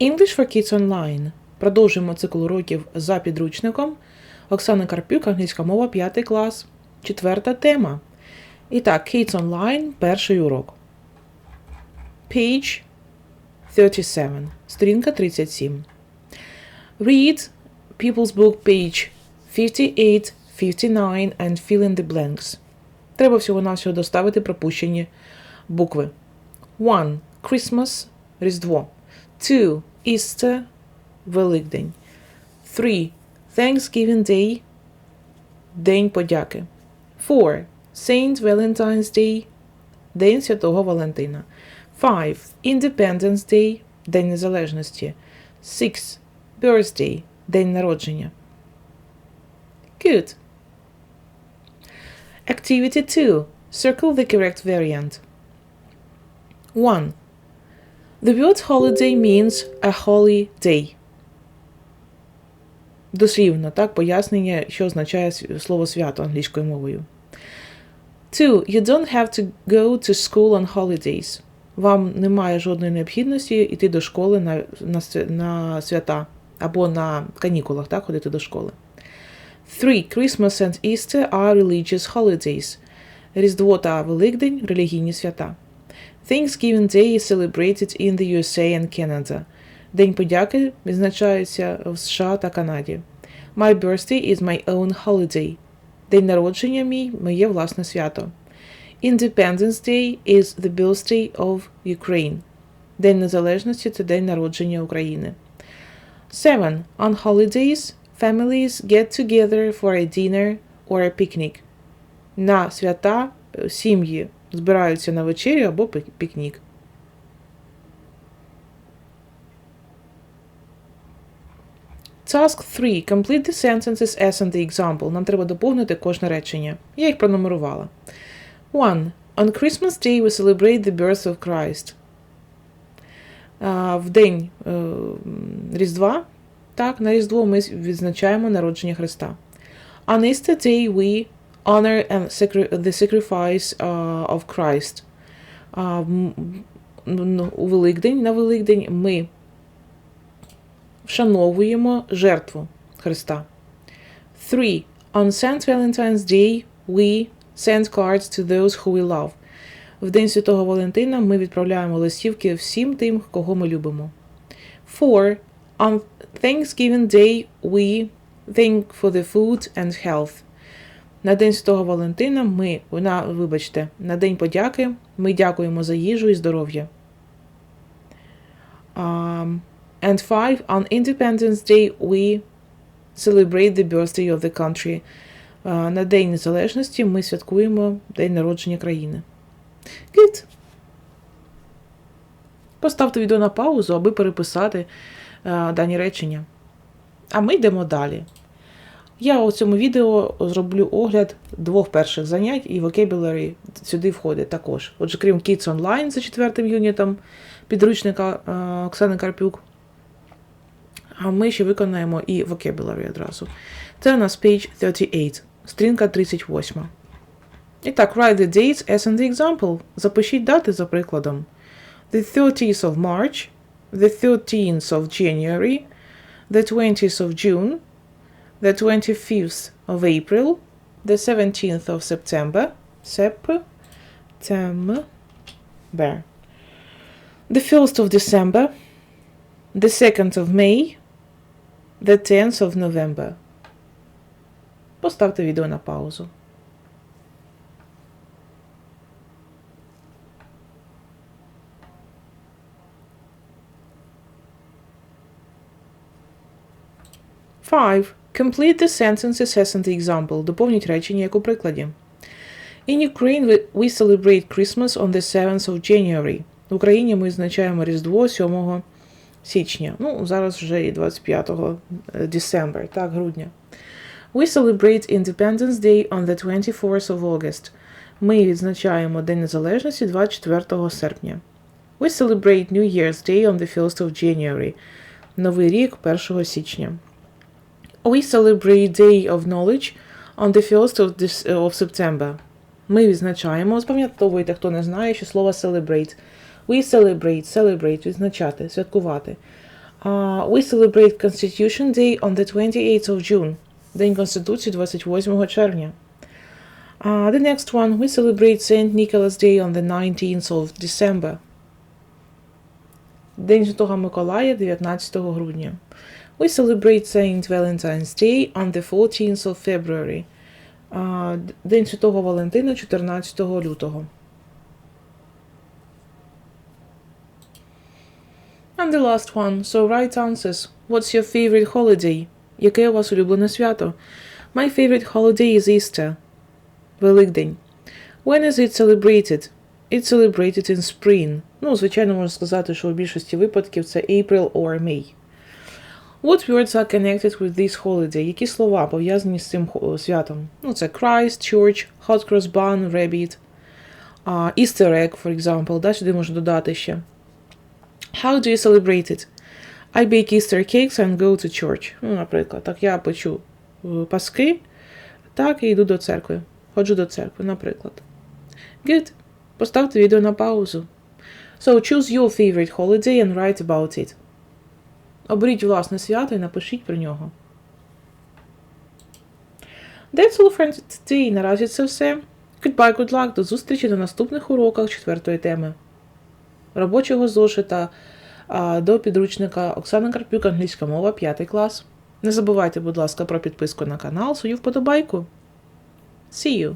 English for Kids Online. Продовжуємо цикл уроків за підручником. Оксана Карпюк, англійська мова, 5 клас. Четверта тема. І так, Kids Online, перший урок. Page 37. Сторінка 37. Read People's Book page 58, 59 and fill in the blanks. Треба всього-навсього доставити пропущені букви. 1. Christmas – Різдво. 2. Easter – Великдень. 3. Thanksgiving Day – День подяки. 4. Saint Valentine's Day – День Святого Валентина. 5. Independence Day – День Незалежності. 6. Birthday – День народження. Good. Activity 2. Circle the correct variant. 1. The word holiday means a holy day. Дослівно, так, пояснення, що означає слово свято англійською мовою. 2. You don't have to go to school on holidays. Вам немає жодної необхідності йти до школи на, на, на свята або на канікулах, так, ходити до школи. 3. Christmas and Easter are religious holidays. Різдво та Великдень – релігійні свята. Thanksgiving Day is celebrated in the USA and Canada. День подяки відзначається в США та Канаді. My birthday is my own holiday. День народження мій – моє власне свято. Independence Day is the birthday of Ukraine. День незалежності – це день народження України. 7. On holidays, families get together for a dinner or a picnic. На свята е, сім'ї збираються на вечерю або пікнік. Task 3. Complete the sentences as in the example. Нам треба доповнити кожне речення. Я їх пронумерувала. 1. On Christmas Day we celebrate the birth of Christ. В день е, Різдва, так, на Різдво ми відзначаємо народження Христа. On Easter Day we honor and the sacrifice uh, of Christ. У Великдень, на Великдень ми вшановуємо жертву Христа. 3. On St. Valentine's Day we send cards to those who we love. В День Святого Валентина ми відправляємо листівки всім тим, кого ми любимо. 4. On Thanksgiving Day we thank for the food and health. На День Святого Валентина ми, на, вибачте, на День подяки ми дякуємо за їжу і здоров'я. Um, and 5. On Independence Day we celebrate the birthday of the country. Uh, на День Незалежності ми святкуємо День народження країни. Good. Поставте відео на паузу, аби переписати е, дані речення. А ми йдемо далі. Я у цьому відео зроблю огляд двох перших занять, і vocabulary сюди входить також. Отже, крім Kids Online за четвертим юнітом підручника е, Оксани Карпюк. А ми ще виконаємо і vocabulary одразу. Це у нас page 38, стрінка 38. І так, write the dates as in the example. Запишіть дати за прикладом. The 30th of March, the 13th of January, the 20th of June, the 25th of April, the 17th of September, September, the 1st of December, the 2nd of May, the 10th of November. Поставте відео на паузу. Five. Complete the sentences as in the example. Доповніть речення як у прикладі. In Ukraine we- we celebrate Christmas on the 7th of January. В Україні ми відзначаємо Різдво 7 січня. Ну, зараз вже і 25 December, так, грудня. We celebrate Independence Day on the 24th of August. Ми відзначаємо День Незалежності 24 серпня. We celebrate New Year's Day on the 1st of January. Новий рік 1 січня. We celebrate Day of Knowledge on the 1st of, this, of September. Ми відзначаємо, запам'ятовуйте, хто не знає, що слово celebrate. We celebrate, celebrate, відзначати, святкувати. Uh, we celebrate Constitution Day on the 28th of June. День Конституції 28 червня. Uh, the next one, we celebrate St. Nicholas Day on the 19th of December. День Святого Миколая 19 грудня. We celebrate Saint Valentine's Day on the 14th of February. Uh, День Святого Валентина 14 лютого. And the last one. So right answers. What's your favorite holiday? Яке у вас улюблене свято? My favorite holiday is Easter. Великдень. When is it celebrated? It's celebrated in spring. Ну, звичайно, можна сказати, що у більшості випадків це April or May. What words are connected with this holiday? Які слова пов'язані з цим святом? Ну, це Christ, Church, Hot Cross Bun, Rabbit, uh, Easter egg, for example. Да, сюди можна додати ще. How do you celebrate it? I bake Easter cakes and go to church. Ну, наприклад, так я печу е, паски, так і йду до церкви. Ходжу до церкви, наприклад. Good. Поставте відео на паузу. So choose your favorite holiday and write about it. Оберіть власне свято і напишіть про нього. That's all for today. Наразі це все. Goodbye, good luck. До зустрічі на наступних уроках четвертої теми. Робочого зошита до підручника Оксана Карпюк, англійська мова, 5 клас. Не забувайте, будь ласка, про підписку на канал, свою вподобайку. See you!